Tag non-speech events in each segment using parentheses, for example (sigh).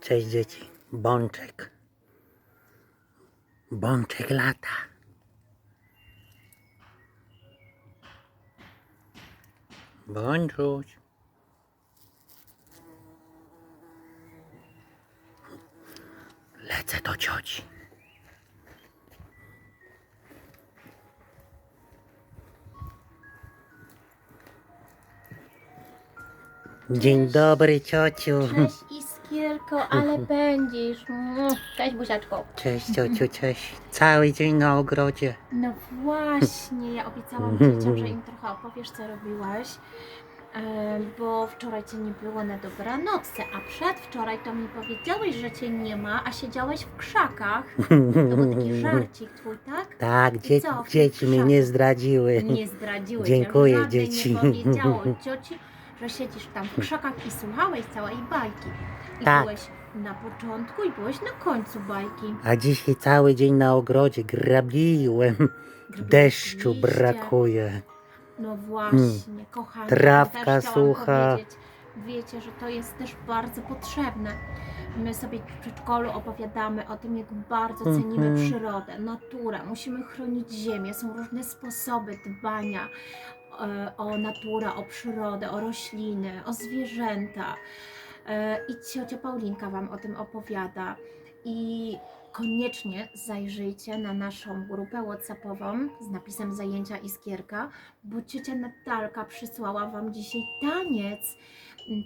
Cześć dzieci. Bączek. Bączek lata. Bączuś. Lecę do cioci. Dzień dobry ciociu. Cześć Iskierko, ale (laughs) pędzisz. Mm, Cześć buziaczko. Cześć ciociu, (laughs) cześć. Cały dzień na ogrodzie. No właśnie, ja obiecałam (laughs) dzieciom, że im trochę opowiesz, co robiłeś. e, Bo wczoraj cię nie było na dobranocce, a przedwczoraj to mi powiedziałeś, że cię nie ma, a siedziałeś w krzakach. To był taki żarcik twój, tak? Tak, dzie- co, dzieci mnie nie zdradziły. Nie zdradziłeś. Dziękuję, dzieci. Nie powiedziało cioci, że siedzisz tam w krzakach i słuchałeś całej bajki. I Tak. byłeś na początku i byłeś na końcu bajki. A dzisiaj cały dzień na ogrodzie grabiłem. Deszczu brakuje. No właśnie, kochani. Trawka też chciałam sucha. powiedzieć, Wiecie, że to jest też bardzo potrzebne. My sobie w przedszkolu opowiadamy o tym, jak bardzo cenimy Mhm. przyrodę, naturę. Musimy chronić ziemię. Są różne sposoby dbania o naturę, o przyrodę, o rośliny, o zwierzęta. E, I ciocia Paulinka Wam o tym opowiada. I koniecznie zajrzyjcie na naszą grupę WhatsAppową z napisem Zajęcia Iskierka, bo ciocia Natalka przysłała Wam dzisiaj taniec.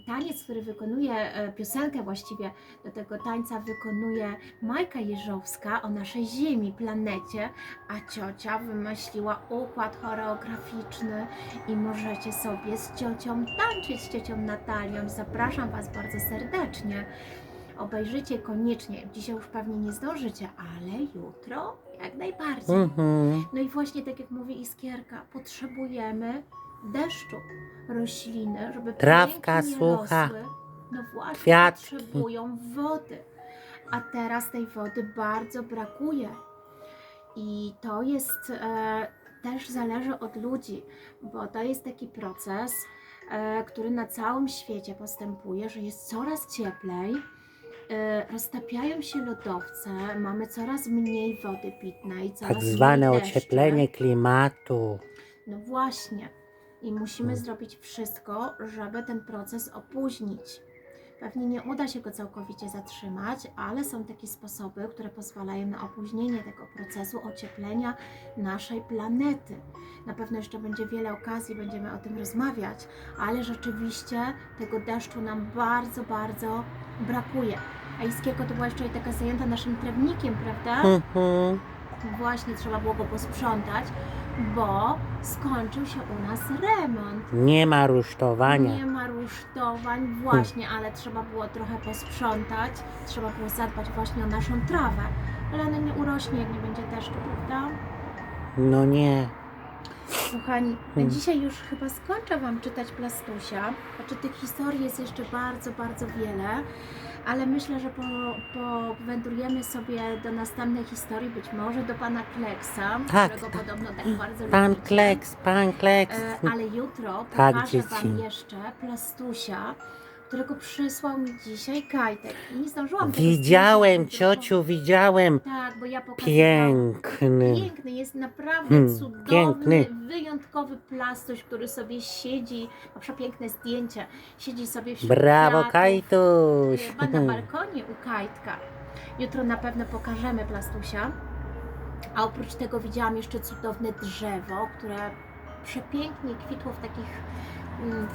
Taniec, który wykonuje, e, piosenkę właściwie do tego tańca wykonuje Majka Jeżowska o naszej Ziemi, planecie, a ciocia wymyśliła układ choreograficzny i możecie sobie z ciocią tańczyć, z ciocią Natalią. Zapraszam Was bardzo serdecznie. Obejrzyjcie koniecznie. Dzisiaj już pewnie nie zdążycie, ale jutro jak najbardziej. Mhm. No i właśnie tak jak mówi Iskierka, potrzebujemy deszczu, rośliny, żeby Trawka sucha, rosły. No właśnie, kwiatki. potrzebują wody. A teraz tej wody bardzo brakuje. I to jest e, też zależy od ludzi, bo to jest taki proces, e, który na całym świecie postępuje, że jest coraz cieplej. e, Roztapiają się lodowce, mamy coraz mniej wody pitnej, coraz Tak zwane ocieplenie klimatu. No właśnie. I musimy Hmm. zrobić wszystko, żeby ten proces opóźnić. Pewnie nie uda się go całkowicie zatrzymać, ale są takie sposoby, które pozwalają na opóźnienie tego procesu ocieplenia naszej planety. Na pewno jeszcze będzie wiele okazji, będziemy o tym rozmawiać, ale rzeczywiście tego deszczu nam bardzo, bardzo brakuje. A Iskierko to była jeszcze taka zajęta naszym trawnikiem, prawda? Mhm. Właśnie trzeba było go posprzątać, bo skończył się u nas remont. Nie ma rusztowania. Nie ma rusztowań, właśnie, ale trzeba było trochę posprzątać, trzeba było zadbać właśnie o naszą trawę. Ale ona nie urośnie, jak nie będzie deszczu, prawda? No nie. Kochani, Hmm. dzisiaj już chyba skończę Wam czytać Plastusia. Znaczy tych historii jest jeszcze bardzo, bardzo wiele, ale myślę, że po, powędrujemy sobie do następnej historii, być może do Pana Kleksa, Tak, którego tak, podobno tak bardzo Pan lubicie. Kleks, pan Kleks. E, ale jutro Tak, pokażę Wam dzieci. jeszcze Plastusia, którego przysłał mi dzisiaj Kajtek. I nie zdążyłam tego Widziałem, zdjęcia, tylko- ciociu, widziałem. Tak, bo ja pokazałam. Piękny. Piękny, jest naprawdę Hmm, cudowny, piękny. wyjątkowy plastuś, który sobie siedzi, ma przepiękne zdjęcie, siedzi sobie wśród Brawo, kwiatów, Kajtuś. Chyba na balkonie u Kajtka. Jutro na pewno pokażemy plastusia. A oprócz tego widziałam jeszcze cudowne drzewo, które przepięknie kwitło w takich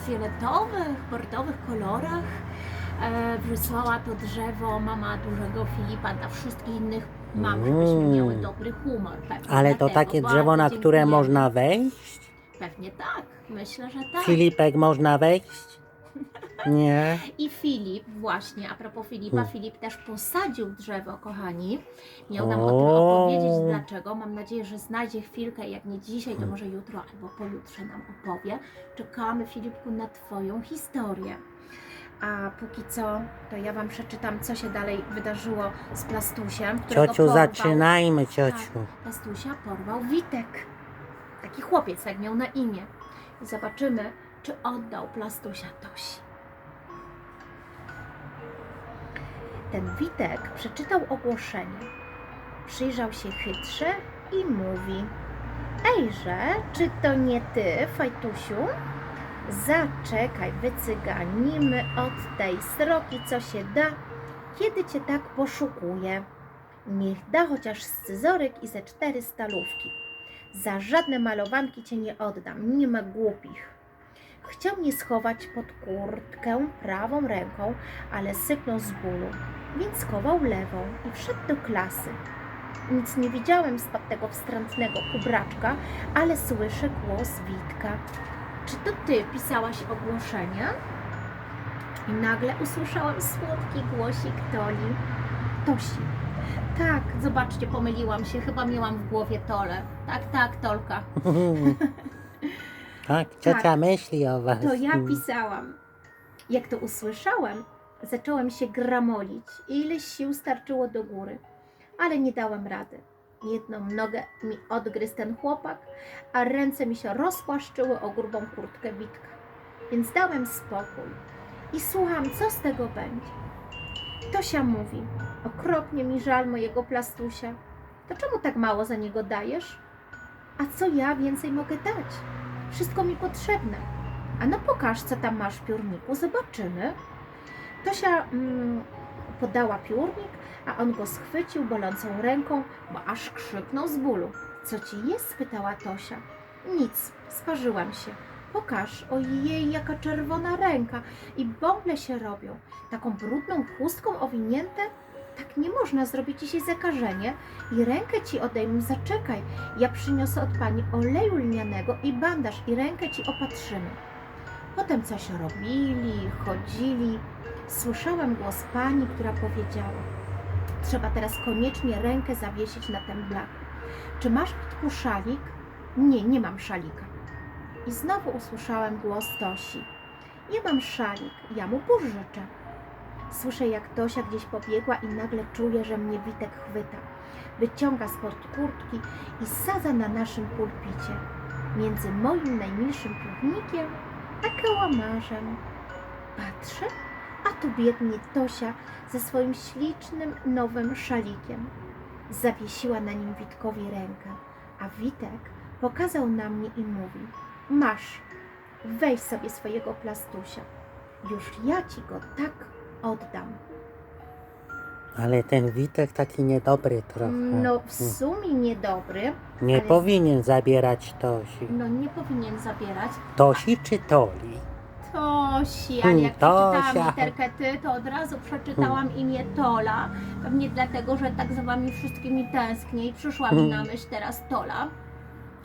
fioletowych, bordowych kolorach. E, wysłała to drzewo mama dużego Filipa dla wszystkich innych mam, żebyśmy Mm. miały dobry humor. Pewnie Ale to takie drzewo, na które dziękujemy. można wejść? Pewnie tak, myślę, że tak. Filipek, można wejść? (laughs) Nie. I Filip, właśnie, a propos Filipa, Hmm. Filip też posadził drzewo, kochani. Miał nam o, O. tym opowiedzieć, dlaczego. Mam nadzieję, że znajdzie chwilkę, jak nie dzisiaj, to Hmm. może jutro albo pojutrze nam opowie. Czekamy, Filipku, na Twoją historię. A póki co, to ja Wam przeczytam, co się dalej wydarzyło z Plastusiem. którego Ciociu, porwał- zaczynajmy, ciociu. Plastusia porwał Witek. Taki chłopiec, tak miał na imię. Zobaczymy, czy oddał Plastusia Tosi. Ten Witek przeczytał ogłoszenie. Przyjrzał się chytrze i mówi: Ejże, czy to nie ty, Fajtusiu? Zaczekaj, wycyganimy od tej sroki, co się da, kiedy cię tak poszukuje. Niech da chociaż scyzoryk i ze cztery stalówki. Za żadne malowanki cię nie oddam, nie ma głupich. Chciał mnie schować pod kurtkę prawą ręką, ale syknął z bólu, więc schował lewą i wszedł do klasy. Nic nie widziałem spod tego wstrętnego kubraczka, ale słyszę głos Witka. Czy to ty pisałaś ogłoszenia? I nagle usłyszałam słodki głosik Toli. Tosi. Tak, zobaczcie, pomyliłam się, chyba miałam w głowie Tole. Tak, tak, Tolka. (laughs) tak, ciocia Tak. myśli o was. To ja pisałam. Jak to usłyszałam, zacząłem się gramolić i ile sił starczyło do góry, ale nie dałam rady. Jedną nogę mi odgryzł ten chłopak, a ręce mi się rozpłaszczyły o grubą kurtkę Witka. Więc dałem spokój i słucham, co z tego będzie. Tosia mówi, okropnie mi żal mojego plastusia. To czemu tak mało za niego dajesz? A co ja więcej mogę dać? Wszystko mi potrzebne. A no pokaż, co tam masz w piórniku, zobaczymy. Tosia mm, podała piórnik, a on go schwycił bolącą ręką, bo aż krzyknął z bólu. Co ci jest? spytała Tosia. Nic, sparzyłam się. Pokaż, ojej, jaka czerwona ręka i bąble się robią. Taką brudną chustką owinięte? Tak nie można, zrobić się zakażenie i rękę ci odejmę, zaczekaj. Ja przyniosę od pani oleju lnianego i bandaż i rękę ci opatrzymy. Potem coś robili, chodzili. Słyszałam głos pani, która powiedziała: Trzeba teraz koniecznie rękę zawiesić na ten blak. Czy masz Pitku szalik? Nie, nie mam szalika. I znowu usłyszałem głos Tosi. Ja mam szalik, ja mu pożyczę. Słyszę, jak Tosia gdzieś pobiegła i nagle czuję, że mnie Witek chwyta. Wyciąga spod kurtki i sadza na naszym pulpicie. Między moim najmilszym piórnikiem a kałamarzem. Patrzę, a tu biegnie Tosia ze swoim ślicznym, nowym szalikiem. Zawiesiła na nim Witkowi rękę, a Witek pokazał na mnie i mówi: Masz, weź sobie swojego plastusia. Już ja ci go tak oddam. Ale ten Witek taki niedobry trochę. No, w sumie niedobry, Nie ale- powinien zabierać Tosi. no nie powinien zabierać. Tosi czy Toli? Tosi, ale Hmm, jak przeczytałam Tosia. literkę ty, to od razu przeczytałam imię Tola. Pewnie dlatego, że tak za wami wszystkimi tęsknię i przyszła mi na myśl teraz Tola.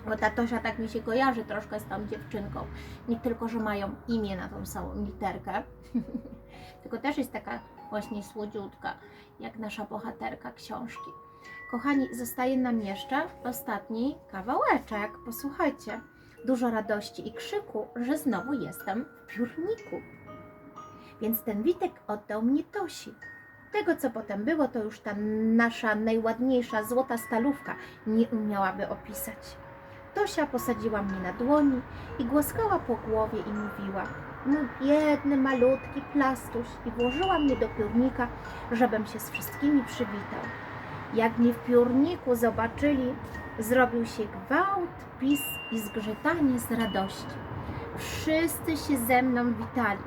Bo ta Tosia tak mi się kojarzy troszkę z tą dziewczynką. Nie tylko, że mają imię na tą samą literkę, (laughs) tylko też jest taka właśnie słodziutka, jak nasza bohaterka książki. Kochani, zostaje nam jeszcze ostatni kawałeczek. Posłuchajcie dużo radości i krzyku, że znowu jestem w piórniku. Więc ten Witek oddał mnie Tosi. Tego, co potem było, to już ta nasza najładniejsza złota stalówka nie umiałaby opisać. Tosia posadziła mnie na dłoni i głaskała po głowie i mówiła Mój biedny, malutki plastuś i włożyła mnie do piórnika, żebym się z wszystkimi przywitał. Jak mnie w piórniku zobaczyli, zrobił się gwałt, pis i zgrzytanie z radości. Wszyscy się ze mną witali,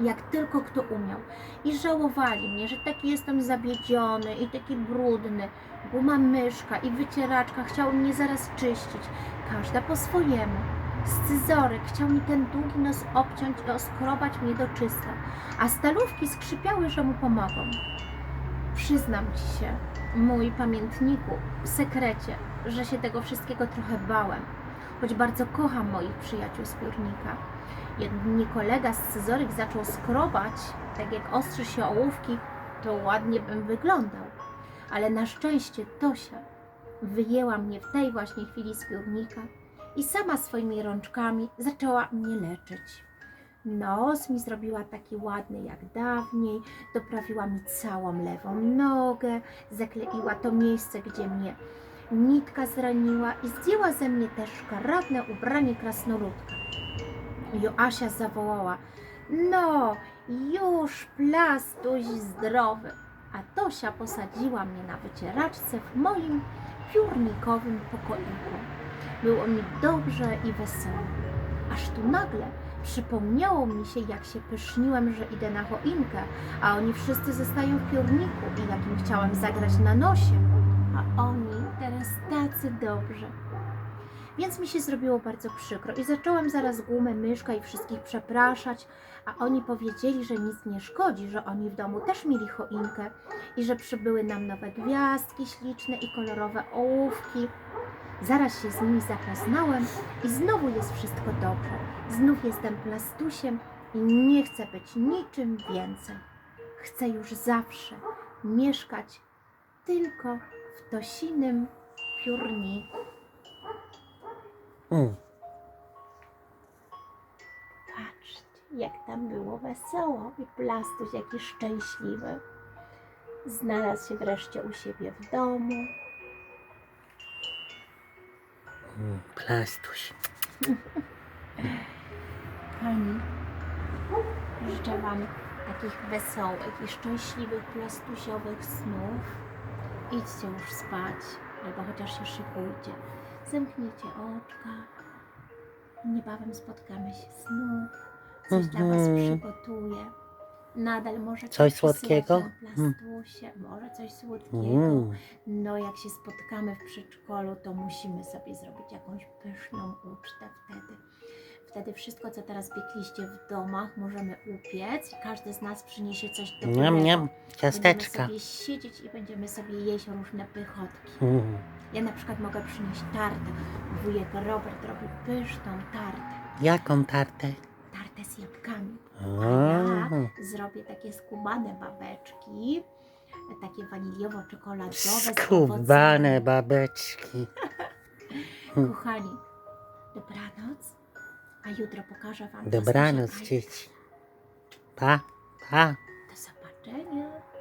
jak tylko kto umiał, i żałowali mnie, że taki jestem zawiedziony i taki brudny. Guma myszka i wycieraczka chciały mnie zaraz czyścić, każda po swojemu. Scyzoryk chciał mi ten długi nos obciąć i oskrobać mnie do czysta, a stalówki skrzypiały, że mu pomogą. Przyznam ci się, mój pamiętniku, w sekrecie, że się tego wszystkiego trochę bałem, choć bardzo kocham moich przyjaciół z piórnika. Jedynie kolega z scyzoryk zaczął skrobać, tak jak ostrzy się ołówki, to ładnie bym wyglądał. Ale na szczęście Tosia wyjęła mnie w tej właśnie chwili z piórnika i sama swoimi rączkami zaczęła mnie leczyć. Nos mi zrobiła taki ładny jak dawniej, doprawiła mi całą lewą nogę, zakleiła to miejsce, gdzie mnie nitka zraniła i zdjęła ze mnie też szkaradne ubranie krasnoludka. Joasia zawołała: No, już plastuś zdrowy. a Tosia posadziła mnie na wycieraczce w moim piórnikowym pokoiku. Było mi dobrze i wesoło. Aż tu nagle przypomniało mi się, jak się pyszniłem, że idę na choinkę, a oni wszyscy zostają w piórniku i jak im chciałam zagrać na nosie. A oni teraz tacy dobrzy. Więc mi się zrobiło bardzo przykro i zacząłem zaraz głumę myszka i wszystkich przepraszać, a oni powiedzieli, że nic nie szkodzi, że oni w domu też mieli choinkę i że przybyły nam nowe gwiazdki śliczne i kolorowe ołówki. Zaraz się z nimi zapoznałem i znowu jest wszystko dobrze. Znów jestem plastusiem i nie chcę być niczym więcej. Chcę już zawsze mieszkać tylko w Tosinym piórniku. Mm. Patrzcie, jak tam było wesoło i Plastuś jaki szczęśliwy. Znalazł się wreszcie u siebie w domu. Plastuś. Pani, życzę Wam takich wesołych i szczęśliwych plastusiowych snów. Idźcie już spać, albo chociaż się szykujcie. Zamknijcie oczka. Niebawem spotkamy się znów. Coś dla Was Mhm. przygotuję. Nadal może Coś przesyłać słodkiego? na plastusie, może coś słodkiego. Mm. No, jak się spotkamy w przedszkolu, to musimy sobie zrobić jakąś pyszną ucztę wtedy. Wtedy wszystko, co teraz piekliście w domach, możemy upiec i każdy z nas przyniesie coś dobrego. Niam, niam. Będziemy Ciasteczka. sobie siedzieć i będziemy sobie jeść różne pychotki. Mm. Ja na przykład mogę przynieść tartę. Wujek Robert robi pyszną tartę. Jaką tartę? Tartę z jabłkami. A A, ja zrobię takie skubane babeczki, takie waniliowo-czekoladowe. Skubane babeczki. (laughs) Kochani, dobranoc, a jutro pokażę Wam Dobranoc, dzieci. Pa, pa. Do zobaczenia.